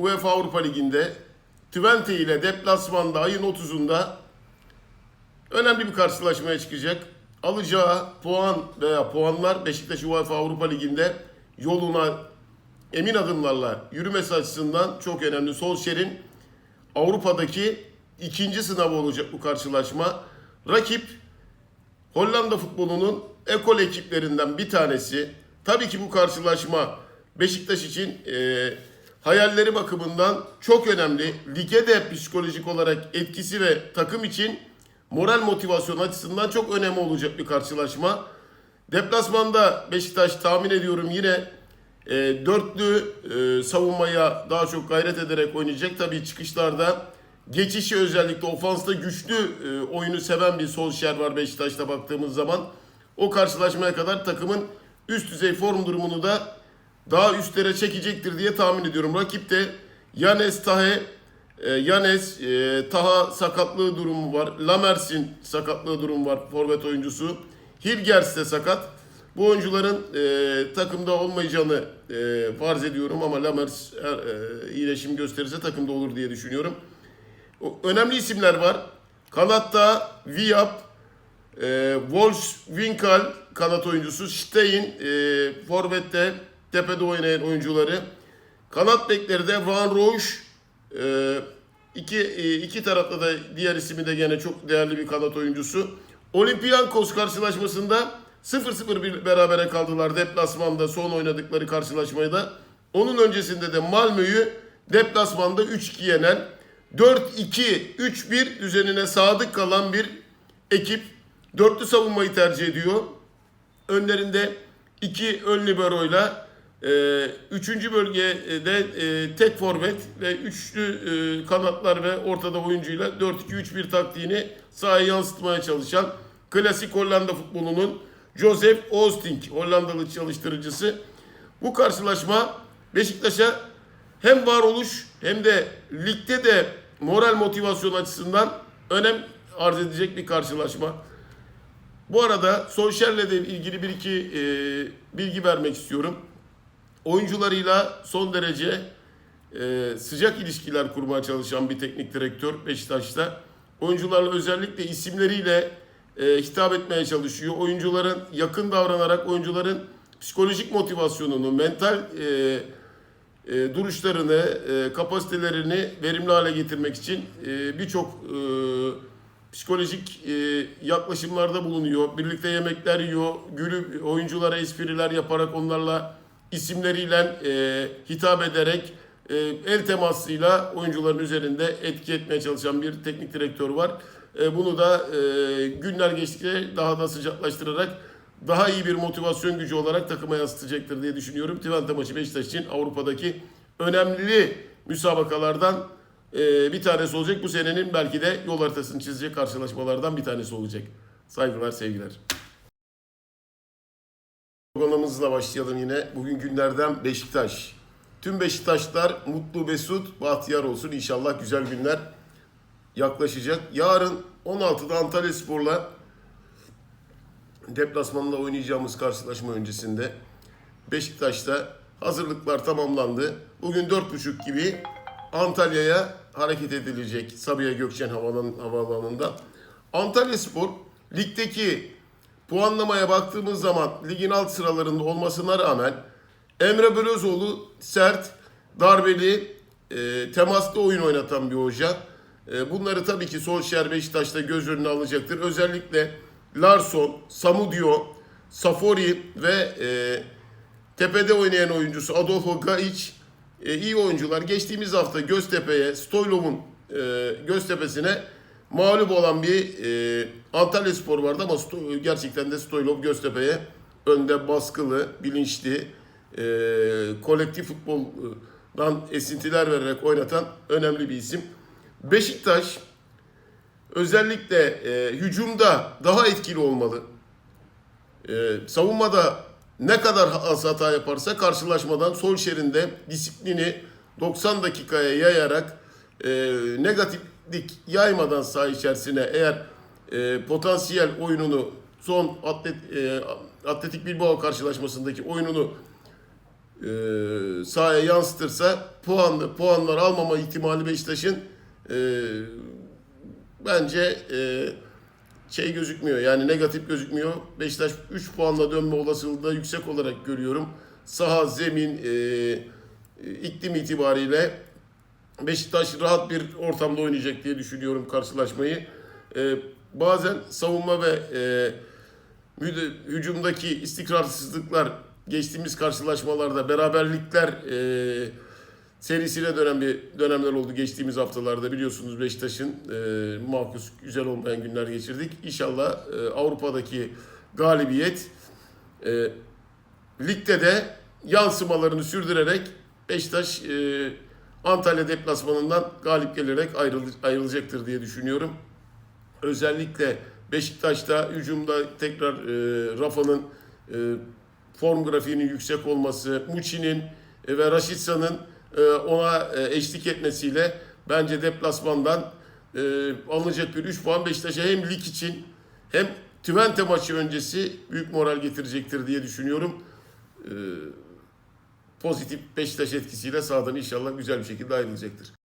UEFA Avrupa Ligi'nde Twente ile deplasmanda ayın 30'unda önemli bir karşılaşmaya çıkacak. Alacağı puan veya puanlar Beşiktaş UEFA Avrupa Ligi'nde yoluna emin adımlarla yürümesi açısından çok önemli. Solskjaer'in Avrupa'daki ikinci sınavı olacak bu karşılaşma. Rakip Hollanda futbolunun ekol ekiplerinden bir tanesi. Tabii ki bu karşılaşma Beşiktaş için e, hayalleri bakımından çok önemli. Lige de psikolojik olarak etkisi ve takım için moral motivasyon açısından çok önemli olacak bir karşılaşma. Deplasmanda Beşiktaş tahmin ediyorum yine e, dörtlü e, savunmaya daha çok gayret ederek oynayacak. Tabii çıkışlarda geçişi özellikle ofansta güçlü e, oyunu seven bir Solskjaer var Beşiktaş'ta baktığımız zaman. O karşılaşmaya kadar takımın üst düzey form durumunu da daha üstlere çekecektir diye tahmin ediyorum. Rakip de Yanes Tahe, e, Yanes e, Taha sakatlığı durumu var. Lamers'in sakatlığı durumu var forvet oyuncusu. Hilgers de sakat. Bu oyuncuların e, takımda olmayacağını e, farz ediyorum ama Lamers e, iyileşim gösterirse takımda olur diye düşünüyorum. O- Önemli isimler var. Kanatta Viap, e, Wolfswinkel kanat oyuncusu, Stein e, forvette tepede oynayan oyuncuları. Kanat bekleri de Van Rooij, e, iki, e, iki tarafta da diğer ismi de gene çok değerli bir kanat oyuncusu. Olympiakos karşılaşmasında 0-0 bir berabere kaldılar deplasmanda son oynadıkları karşılaşmayı da. Onun öncesinde de Malmö'yü deplasmanda 3-2 yenen 4-2-3-1 düzenine sadık kalan bir ekip dörtlü savunmayı tercih ediyor. Önlerinde iki ön liberoyla e, üçüncü bölgede e, tek forvet ve üçlü e, kanatlar ve ortada oyuncuyla 4-2-3-1 taktiğini sahaya yansıtmaya çalışan klasik Hollanda futbolunun Joseph Oosting Hollandalı çalıştırıcısı. Bu karşılaşma Beşiktaş'a hem varoluş hem de ligde de moral motivasyon açısından önem arz edecek bir karşılaşma. Bu arada Solskjaer'le de ilgili bir iki e, bilgi vermek istiyorum. Oyuncularıyla son derece e, sıcak ilişkiler kurmaya çalışan bir teknik direktör Beşiktaş'ta. Oyuncularla özellikle isimleriyle e, hitap etmeye çalışıyor. Oyuncuların yakın davranarak oyuncuların psikolojik motivasyonunu, mental e, e, duruşlarını, e, kapasitelerini verimli hale getirmek için e, birçok e, psikolojik e, yaklaşımlarda bulunuyor. Birlikte yemekler yiyor, gülüp oyunculara espriler yaparak onlarla isimleriyle e, hitap ederek e, el temasıyla oyuncuların üzerinde etki etmeye çalışan bir teknik direktör var. E, bunu da e, günler geçtikçe daha da sıcaklaştırarak daha iyi bir motivasyon gücü olarak takıma yansıtacaktır diye düşünüyorum. Twente maçı Beşiktaş için Avrupa'daki önemli müsabakalardan e, bir tanesi olacak. Bu senenin belki de yol haritasını çizecek karşılaşmalardan bir tanesi olacak. Saygılar, sevgiler. Programımızla başlayalım yine. Bugün günlerden Beşiktaş. Tüm Beşiktaşlar mutlu, mesut, bahtiyar olsun. İnşallah güzel günler yaklaşacak. Yarın 16'da Antalya Spor'la deplasmanla oynayacağımız karşılaşma öncesinde Beşiktaş'ta hazırlıklar tamamlandı. Bugün 4.30 gibi Antalya'ya hareket edilecek Sabiha Gökçen Havalan, Havaalanı'nda. Antalya Spor ligdeki puanlamaya baktığımız zaman ligin alt sıralarında olmasına rağmen Emre Belözoğlu sert, darbeli, e, temaslı oyun oynatan bir hoca. E, bunları tabii ki Solskjaer Beşiktaş'ta göz önüne alacaktır. Özellikle Larson, Samudio, Safori ve e, tepede oynayan oyuncusu Adolfo Gaiç e, iyi oyuncular. Geçtiğimiz hafta Göztepe'ye, Stoylov'un e, Göztepe'sine mağlup olan bir e, Antalya Spor vardı ama Sto- gerçekten de Stoylov Göztepe'ye önde baskılı, bilinçli, e, kolektif futboldan esintiler vererek oynatan önemli bir isim. Beşiktaş özellikle e, hücumda daha etkili olmalı. E, savunmada ne kadar az hata yaparsa karşılaşmadan Solskjaer'in de disiplini 90 dakikaya yayarak e, negatiflik yaymadan saha içerisine eğer e, potansiyel oyununu son atlet, e, Atletik Bilbao karşılaşmasındaki oyununu e, sahaya yansıtırsa puanlı puanlar almama ihtimali Beşiktaş'ın e, bence e, şey gözükmüyor yani negatif gözükmüyor. Beşiktaş 3 puanla dönme olasılığı da yüksek olarak görüyorum. Saha, zemin, e, iklim itibariyle Beşiktaş rahat bir ortamda oynayacak diye düşünüyorum karşılaşmayı. E, bazen savunma ve e, hücumdaki istikrarsızlıklar geçtiğimiz karşılaşmalarda beraberlikler e, serisine dönen bir dönemler oldu geçtiğimiz haftalarda biliyorsunuz Beşiktaş'ın e, makus güzel olmayan günler geçirdik. İnşallah e, Avrupa'daki galibiyet e, ligde de yansımalarını sürdürerek Beşiktaş e, Antalya deplasmanından galip gelerek ayrıl- ayrılacaktır diye düşünüyorum. Özellikle Beşiktaş'ta hücumda tekrar e, Rafa'nın e, form grafiğinin yüksek olması, Muçi'nin e, ve Raşitsa'nın e, ona e, eşlik etmesiyle bence deplasmandan e, alınacak bir 3 puan Beşiktaş'a hem lig için hem Twente maçı öncesi büyük moral getirecektir diye düşünüyorum. E, pozitif Beşiktaş etkisiyle sahadan inşallah güzel bir şekilde ayrılacaktır.